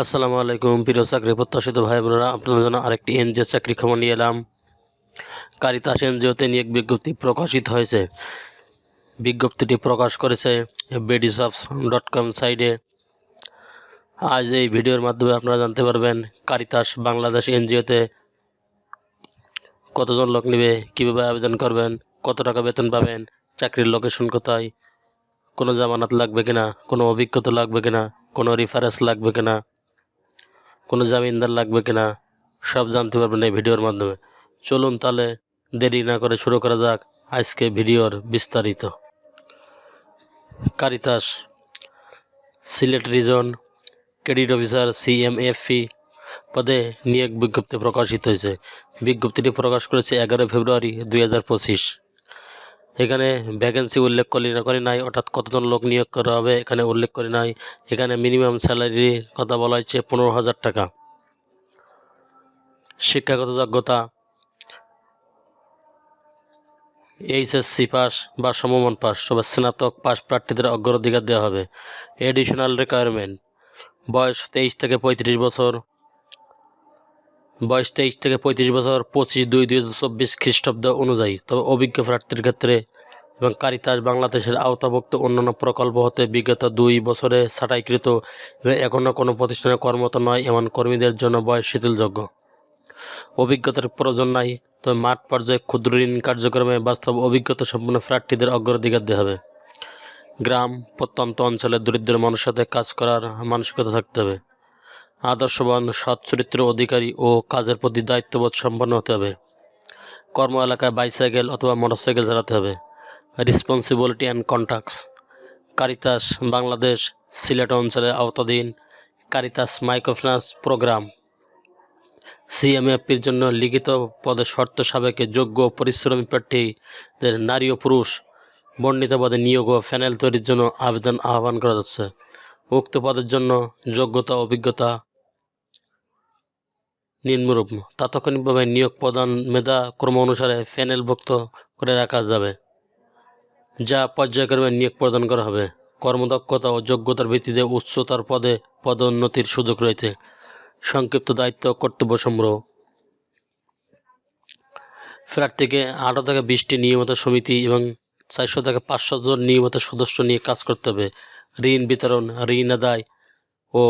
আসসালামু আলাইকুম, প্রিয় চাকরি প্রত্যাশিত ভাই বোনেরা, আপনাদের জন্য আরেকটি এনজিও চাকরি খবর নিয়ে এলাম। কারিতাস এনজিওতে নিয়োগ বিজ্ঞপ্তি প্রকাশিত হয়েছে। বিজ্ঞপ্তিটি প্রকাশ করেছে বেডিসপস ডট কম সাইটে। আজ এই ভিডিওর মাধ্যমে আপনারা জানতে পারবেন কারিতাস বাংলাদেশ এনজিওতে কতজন লোক নেবে, কীভাবে আবেদন করবেন, কত টাকা বেতন পাবেন, চাকরির লোকেশন কোথায়, কোনো জামানত লাগবে কিনা, কোনো অভিজ্ঞতা লাগবে কিনা, কোনো রেফারেন্স লাগবে কিনা কোনো জামিনদার লাগবে কিনা, সব জানতে পারবেন এই ভিডিওর মাধ্যমে। চলুন তাহলে দেরি না করে শুরু করা যাক আজকে ভিডিওর বিস্তারিত। Caritas, Sylhet region, credit officer CMFP পদে নিয়োগ বিজ্ঞপ্তি প্রকাশিত হয়েছে। বিজ্ঞপ্তিটি প্রকাশ করেছে এগারো ফেব্রুয়ারি দুই হাজার পঁচিশ। এখানে ভ্যাকেন্সি উল্লেখ করি না, করে নাই। অর্থাৎ কতজন লোক নিয়োগ করা হবে এখানে উল্লেখ করে নাই। এখানে মিনিমাম স্যালারির কথা বলা হয়েছে পনেরো হাজার টাকা। শিক্ষাগত যোগ্যতা, এইচএসসি পাস বা সমমান পাস, তবে স্নাতক পাস প্রার্থীদের অগ্রাধিকার দেওয়া হবে। এডিশনাল রিকোয়ারমেন্ট বয়স তেইশ থেকে পঁয়ত্রিশ বছর বয়স তেইশ থেকে পঁয়ত্রিশ বছর, পঁচিশ, দুই দুই হাজার চব্বিশ খ্রিস্টাব্দ অনুযায়ী। তবে অভিজ্ঞ প্রার্থীর ক্ষেত্রে এবং কারিতাস বাংলাদেশের আওতাভুক্ত অন্যান্য প্রকল্প হতে বিগত দুই বছরে ছাঁটাইকৃত এবং এখনও কোনো প্রতিষ্ঠানে কর্মরত নয় এমন কর্মীদের জন্য বয়স শিথিলযোগ্য। অভিজ্ঞতার প্রয়োজন নাই, তবে মাঠ পর্যায়ে ক্ষুদ্র ঋণ কার্যক্রমে বাস্তব অভিজ্ঞতা সম্পন্ন প্রার্থীদের অগ্রাধিকার দিতে হবে। গ্রাম, প্রত্যন্ত অঞ্চলের দরিদ্র মানুষের সাথে কাজ করার মানসিকতা থাকতে হবে। আদর্শবান সৎ চরিত্র অধিকারী ও কাজের প্রতি দায়িত্ববোধ সম্পন্ন হতে হবে। কর্ম এলাকায় বাইসাইকেল অথবা মোটরসাইকেল চালাতে হবে। Responsibility and contacts Caritas Bangladesh Sylhet অঞ্চলের আওতাধীন কারিতাস মাইক্রোফিন্যান্স প্রোগ্রাম সিএমএফপির জন্য লিখিত পদে শর্ত সাবেকে যোগ্য পরিশ্রমী প্রার্থীদের নারী ও পুরুষ বর্ণিত পদে নিয়োগ ও প্যানেল তৈরির জন্য আবেদন আহ্বান করা যাচ্ছে। উক্ত পদের জন্য যোগ্যতা অভিজ্ঞতা নিম্নরূপ। তাৎক্ষণিকভাবে নিয়োগ প্রদান মেধা ক্রম অনুসারে প্যানেলভুক্ত করে রাখা যাবে, যা পর্যায়ক্রমে নিয়োগ প্রদান করা হবে। কর্মদক্ষতা ও যোগ্যতার ভিত্তিতে উচ্চতর পদে পদোন্নতির সুযোগ রয়েছে। সংক্ষিপ্ত দায়িত্ব কর্তব্য সংগ্রহ প্রার্থীকে আঠারো থেকে বিশটি নিয়মিত সমিতি এবং চারশো থেকে পাঁচশো জন নিয়মিত সদস্য নিয়ে কাজ করতে হবে। ঋণ বিতরণ, ঋণ আদায় ও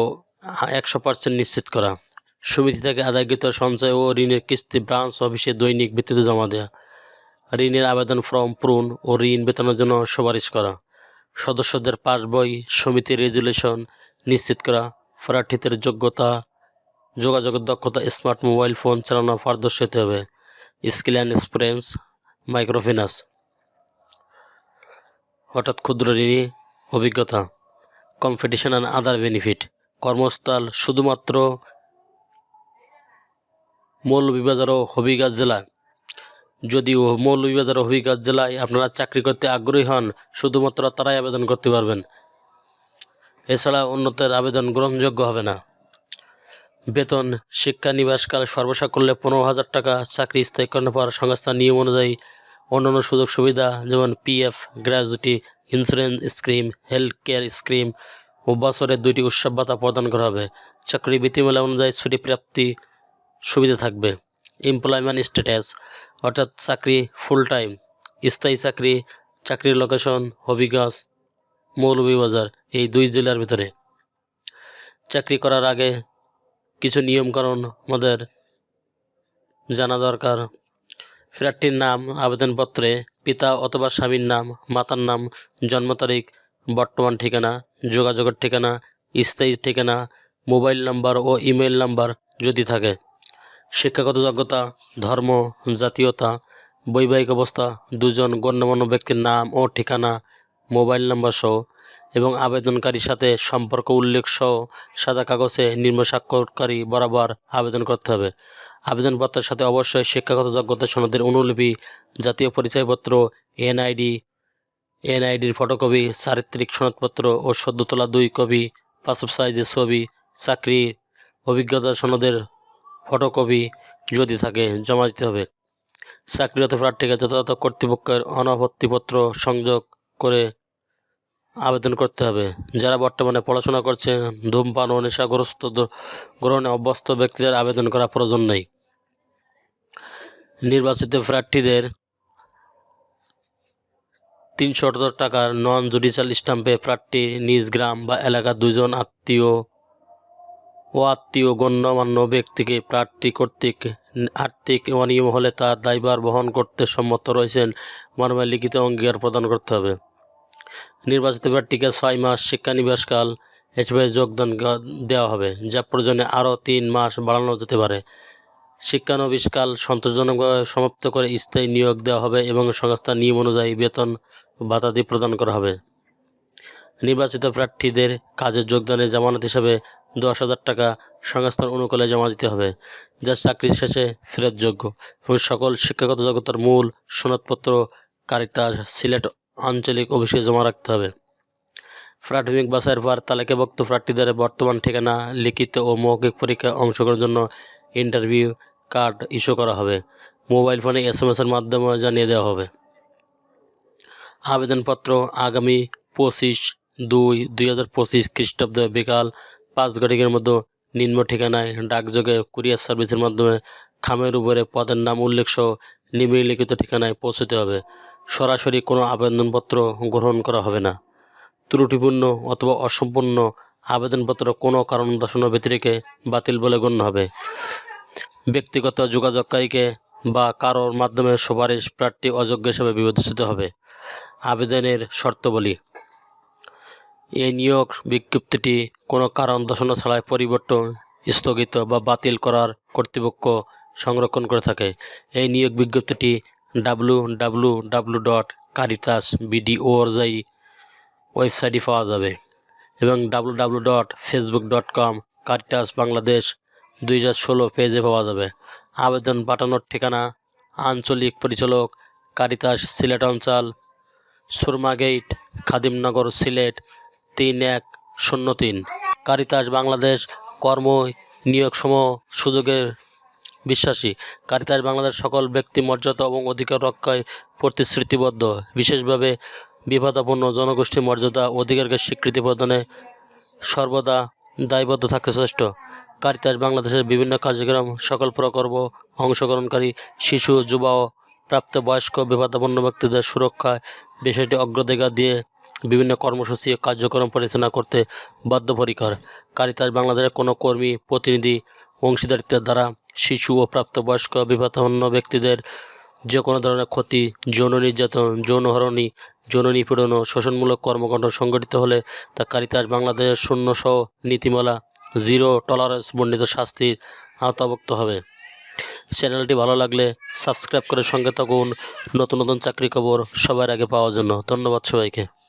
একশো পার্সেন্ট নিশ্চিত করা। সমিতি থেকে আদায়কৃত সঞ্চয় ও ঋণের কিস্তি ব্রাঞ্চ অফিসে দৈনিক ভিত্তিতে জমা দেওয়া ঋণের আবেদন ফর্ম পূরণ ও ঋণ বেতনের জন্য সুপারিশ করা। সদস্যদের পাসবই সমিতির রেজুলেশন নিশ্চিত করা প্রার্থীদের যোগ্যতা যোগাযোগের দক্ষতা, স্মার্ট মোবাইল ফোন চালানো পারদর্শী হতে হবে। Skill and experience, microfinance. হঠাৎ ক্ষুদ্র ঋণী অভিজ্ঞতা। Competition and other benefit. কর্মস্থল শুধুমাত্র মৌলভীবাজার ও হবিগঞ্জ জেলা। যদি মৌলভীবাজার ও হবিগঞ্জ জেলায় আপনারা চাকরি করতে আগ্রহী হন, শুধুমাত্র তারাই আবেদন করতে পারবেন। এছাড়া অন্যদের আবেদন গ্রহণযোগ্য হবে না। বেতন, শিক্ষা নিবাসকাল সর্বসা করলে পনেরো হাজার টাকা, চাকরি স্থায়ীকরণ পাওয়ার সংস্থার নিয়ম অনুযায়ী অন্যান্য সুযোগ সুবিধা যেমন PF, gratuity, insurance scheme, health care scheme ও বছরের দুইটি উৎসব ভাতা প্রদান করা হবে। চাকরি বিধিমালা অনুযায়ী ছুটি প্রাপ্তি সুবিধা থাকবে। এমপ্লয়মেন্ট স্ট্যাটাস অর্থাৎ চাকরি ফুল টাইম স্থায়ী চাকরি, চাকরির লোকেশন হবিগঞ্জ মৌলভীবাজার, এই দুই জেলার ভিতরে। চাকরি করার আগে কিছু নিয়মকানুন আমাদের জানা দরকার। প্রার্থীর নাম, আবেদনপত্রে, পিতা অথবা স্বামীর নাম, মাতার নাম, জন্ম তারিখ, বর্তমান ঠিকানা, যোগাযোগের ঠিকানা, স্থায়ী ঠিকানা, মোবাইল নাম্বার ও ইমেল নাম্বার যদি থাকে। শিক্ষাগত যোগ্যতা, ধর্ম, জাতীয়তা, বৈবাহিক অবস্থা, দুজন গণ্যমান্য ব্যক্তির নাম ও ঠিকানা, মোবাইল নাম্বার সহ, এবং আবেদনকারীর সাথে সম্পর্ক উল্লেখ সহ, সাদা কাগজে নিম্ন স্বাক্ষরকারী বরাবর আবেদন করতে হবে। আবেদনপত্রের সাথে অবশ্যই শিক্ষাগত যোগ্যতা সনদের অনুলিপি, জাতীয় পরিচয়পত্র, এনআইডি, এনআইডির ফটোকপি, চারিত্রিক সনদপত্র ও সদ্য তোলা দুই কপি, পাসপোর্ট সাইজের ছবি চাকরি অভিজ্ঞতা সনদের ফটোকপি যদি থাকে, জমা দিতে হবে। চাকরিরত প্রার্থীকে যথাযথ কর্তৃপক্ষের অনাপত্তিপত্র সংযোগ করে আবেদন করতে হবে। যারা বর্তমানে পড়াশোনা করছে, ধূমপান ও নেশাগ্রস্ত গ্রহণে অভ্যস্ত ব্যক্তিদের আবেদন করা প্রয়োজন নেই। নির্বাচিত প্রার্থীদের তিনশো টাকার নন জুডিশিয়াল স্ট্যাম্পে প্রার্থী নিজ গ্রাম বা এলাকার দুজন আত্মীয় ও আত্মীয় গণ্যমান্য ব্যক্তিকে প্রার্থী কর্তৃক আর্থিক অনিয়ম হলে তার দায়ভার বহন করতে সম্মত রয়েছেন মর্মে লিখিত অঙ্গীকার প্রদান করতে হবে। নির্বাচিত প্রার্থীকে ছয় মাস শিক্ষানিবাসকাল হিসেবে যোগদান দেওয়া হবে, যা প্রয়োজনে আরও তিন মাস বাড়ানো যেতে পারে। শিক্ষানবিশকাল সন্তোষজনকভাবে সমাপ্ত করে স্থায়ী নিয়োগ দেওয়া হবে এবং সংস্থার নিয়ম অনুযায়ী বেতন ভাতাদি প্রদান করা হবে। নির্বাচিত প্রার্থীদের কাজে যোগদানে জামানত হিসাবে দশ হাজার টাকা সংস্থার অনুকূলে জমা দিতে হবে, যা চাকরি শেষে ফেরতযোগ্য। এবং সকল শিক্ষাগত যোগ্যতার মূল সনদপত্র কারিতাস সিলেট আঞ্চলিক অফিসে জমা রাখতে হবে। প্রাথমিক বাছাইয়ের পর তালিকাভুক্ত প্রার্থীদের বর্তমান ঠিকানা, লিখিত ও মৌখিক পরীক্ষায় অংশগ্রহণের জন্য ইন্টারভিউ কার্ড ইস্যু করা হবে। মোবাইল ফোনে এস এম এর মাধ্যমে জানিয়ে দেওয়া হবে। আবেদনপত্র আগামী পঁচিশ দুই দুই হাজার পঁচিশ খ্রিস্টাব্দ বিকাল পাঁচ ঘটিকের মধ্যে নিম্ন ঠিকানায় ডাকযোগে কুরিয়ার সার্ভিসের মাধ্যমে খামের উপরে পদের নাম উল্লেখ সহ নিম্নলিখিত ঠিকানায় পৌঁছতে হবে। সরাসরি কোনো আবেদনপত্র গ্রহণ করা হবে না। ত্রুটিপূর্ণ অথবা অসম্পূর্ণ আবেদনপত্র কোনো কারণ দর্শানোর ব্যতিরেকে বাতিল বলে গণ্য হবে। ব্যক্তিগত যোগাযোগকারীকে বা কারোর মাধ্যমে সুপারিশ প্রার্থী অযোগ্য হিসেবে বিবেচিত হবে। আবেদনের শর্তাবলী এই নিয়োগ বিজ্ঞপ্তিটি কোনো কারণ দর্শানো ছাড়াই পরিবর্তন, স্থগিত বা বাতিল করার কর্তৃপক্ষ সংরক্ষণ করে থাকে। এই নিয়োগ বিজ্ঞপ্তিটি W W W dot Caritas BD org ওয়েবসাইটে পাওয়া যাবে এবং W W dot Facebook dot com Caritas Bangladesh দুই হাজার ষোলো পেজে পাওয়া যাবে। আবেদন পাঠানোর ঠিকানা, আঞ্চলিক পরিচালক কারিতাস সিলেট অঞ্চল, সুরমা গেট, খাদিমনগর সিলেট তিন এক শূন্য তিন। কারিতাস বাংলাদেশ কর্ম নিয়োগ সম সুযোগের বিশ্বাসী। কারিতাস বাংলাদেশ সকল ব্যক্তি মর্যাদা এবং অধিকার রক্ষায় প্রতিশ্রুতিবদ্ধ। বিশেষভাবে বিপদাপন্ন জনগোষ্ঠী মর্যাদা, অধিকারকে স্বীকৃতি প্রদানে সর্বদা দায়বদ্ধ থাকতে চেষ্ট কারিতাস বাংলাদেশের বিভিন্ন কার্যক্রম সকল প্রকল্প অংশগ্রহণকারী, শিশু, যুবা ও প্রাপ্তবয়স্ক বিপদাপন্ন ব্যক্তিদের সুরক্ষায় বিষয়টি অগ্রাধিকার দিয়ে বিভিন্ন কর্মসূচি ও কার্যক্রম পরিচালনা করতে বদ্ধপরিকর কারিতাস বাংলাদেশের কোনো কর্মী, প্রতিনিধি, অংশীদারিত্বের দ্বারা শিশু ও প্রাপ্তবয়স্ক বিপদাপন্ন ব্যক্তিদের যে কোনো ধরনের ক্ষতি, যৌন নির্যাতন, যৌন হরণী, যৌন নিপীড়ন ও শোষণমূলক কর্মকাণ্ড সংগঠিত হলে তা কারিতাস বাংলাদেশের শূন্য সহ নীতিমালা জিরো টলারেন্স বর্ণিত শাস্তির আওতাভুক্ত হবে। চ্যানেলটি ভালো লাগলে সাবস্ক্রাইব করে সঙ্গে থাকুন। নতুন নতুন চাকরি খবর সবার আগে পাওয়ার জন্য। ধন্যবাদ সবাইকে।